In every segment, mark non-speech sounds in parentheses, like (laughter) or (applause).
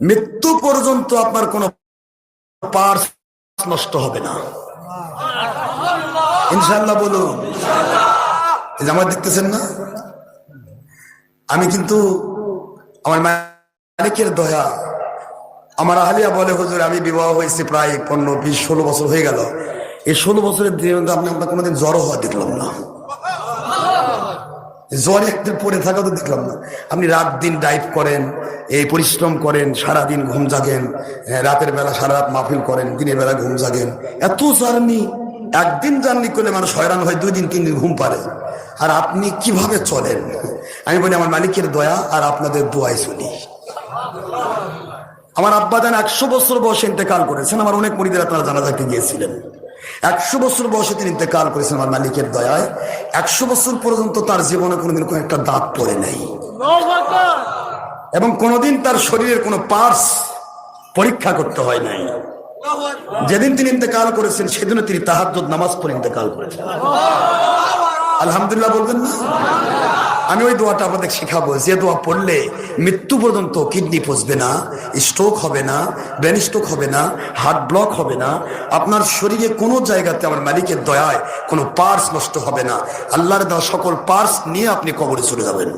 মৃত্যু পর্যন্ত আপনার কোনো পার্স নষ্ট হবে না। ইনশাল্লাহ বলুন। আমার দেখতেছেন না? আমি কিন্তু আমার মালিকের দয়া, আমার আহলিয়া বলে, হুজুর, আমি বিবাহ হয়েছে প্রায় পনেরো, বিশ, ষোলো বছর হয়ে গেল। এই ষোলো বছরের দিনে আপনি আপনার কোনোদিন জ্বর হওয়া দেখলাম না। জ্বর একদিন পড়ে থাকা তো দেখলাম না। আপনি রাত দিন ডাইভ করেন এই পরিশ্রম করেন সারা দিন ঘুম জাগেন হ্যাঁ, রাতের বেলা সারা রাত মাহফিল করেন দিনের বেলা ঘুম জাগেন। এত জার্নি একদিন জার্নি করলে মানুষ হয়রান হয় দুই দিন তিন দিন ঘুম পারে। আর আপনি কীভাবে চলেন? আমি বলি আমার মালিকের দয়া আর আপনাদের দোয়াই চলি আমার আব্বা যান একশো বছর বয়সে ইন্তেকাল করেছেন আমার অনেক মরিদের আপনারা জানাজাকে গিয়েছিলেন। একশো বছর বয়সে তিনি ইন্তেকাল করেছেন আমার মালিকের দয়ায়। একশো বছর পর্যন্ত তার জীবনে কোনোদিন কোনো একটা দাঁত পড়ে নাই। এবং কোনোদিন তার শরীরের কোনো পার্স পরীক্ষা করতে হয় নাই। যেদিন তিনি ইন্তেকাল করেছেন, সেদিনও তিনি তাহাজ্জুদ, নামাজ পড়ে ইন্তেকাল করেছেন। আলহামদুলিল্লাহ বলবেন না? আমি ওই দোয়াটা আপনাদের শেখাবো। যে দোয়া পড়লে মৃত্যু পর্যন্ত কিডনি পচবে না স্ট্রোক হবে না ব্রেন স্ট্রোক হবে না হার্ট ব্লক হবে না, আপনার শরীরে কোনো জায়গাতে আমার মালিকের দয়ায় কোনো পার্স নষ্ট হবে না। আল্লাহর দেওয়া সকল পার্স নিয়ে আপনি কবরে চলে যাবেন।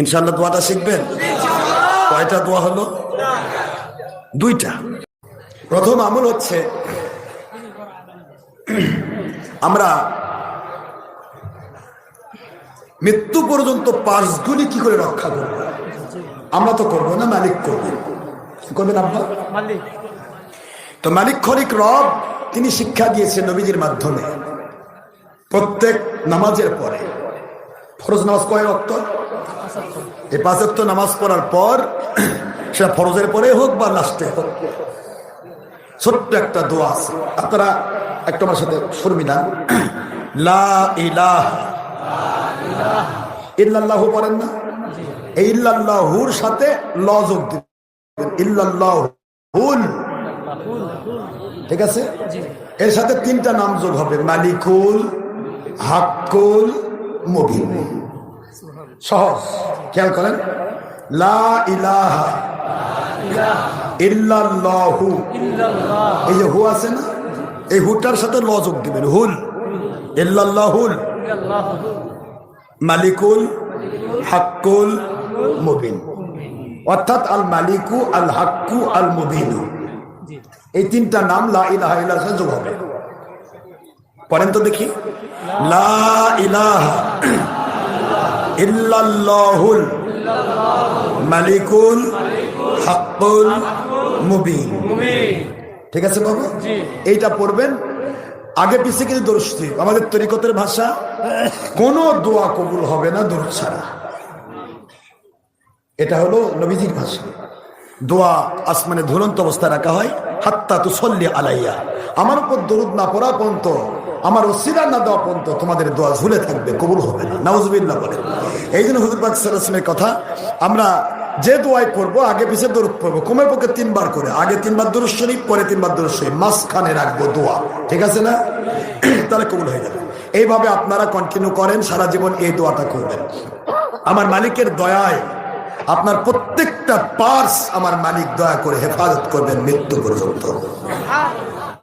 ইনশাল্লাহ দোয়াটা শিখবেন? কয়টা দোয়া হলো? দুইটা। প্রথম আমল হচ্ছে আমরা মৃত্যু পর্যন্ত পার্সগুলি কি করে রক্ষা করব? আমরা তো করব না মালিক করবেন কি করবেন আপনার? তো মালিক খরিক রব তিনি শিক্ষা দিয়েছেন নবীজির মাধ্যমে। প্রত্যেক নামাজের পরে। ফরজ নামাজ কয় রক্ত? এই পাঁচত্ব নামাজ পড়ার পর সেটা ফরজের পরে হোক বা লাস্টে হোক। ছোট্ট একটা দোয়া আছে। আপনারা একটা আমার সাথে শুনবি না ইল্লাল্লাহু পড়েন না? এই ইল্লাল্লাহুর সাথে ল যোগ দিবেন ইল্লাল্লাহুল। ঠিক আছে? এর সাথে তিনটা নাম যোগ হবে। মালিকুল হাক্কুল মুবিন। সহজ। খেয়াল করেন। লা ইলাহা ইল্লাল্লাহু। এই যে হু আছে না? এই হুটার সাথে ল যোগ দিবেন। হুল। ইল্লাল্লাহুল। মালিকুল। হাক্কুল। মুবিন। অর্থাৎ আল মালিকু, আল হাক্কু, আল মুবিন। এই তিনটা নাম লা ইলাহা ইল্লাল্লাহ সাথে যোগ হবে। পড়েন তো দেখি। ইল্লাল্লাহুল মালিকুল হাক্কুল মুবিন। ঠিক আছে বাবু? এইটা পড়বেন। আগে পিছিয়ে কিন্তু দোষটি আমাদের তরিকতের ভাষা কোনো দোয়া কবুল হবে না দোষ ছাড়া। এটা হলো নবীজির ভাষা। দোয়া আসমানে ঝুলন্ত অবস্থায় রাখা হয়। হাত্তা তু সল্লি আলাইয়া। আমার উপর দরুদ না পড়া পর্যন্ত আমার ওসিরা না দেওয়া পর্যন্ত তোমাদের দোয়া ঝুলে থাকবে, কবুল হবে না। নাউজবিল্লাহ বলে। এই জন্য হুজুর কথা, আমরা যে দোয়াই করব, আগে পিছিয়ে দরুদ পড়ব, কমের পক্ষে তিনবার করে, আগে তিনবার দরুদ শরীফ, পরে তিনবার দরুদ শরীফ, মাঝখানে রাখব দোয়া। ঠিক আছে না? (clears throat) তাহলে কবুল হয়ে যাবে। এইভাবে আপনারা কন্টিনিউ করেন, সারা জীবন এই দোয়াটা করবেন। আমার মালিকের দয়ায় আপনার প্রত্যেকটা পার্স আমার মালিক দয়া করে হেফাজত করবেন মৃত্যু পর্যন্ত।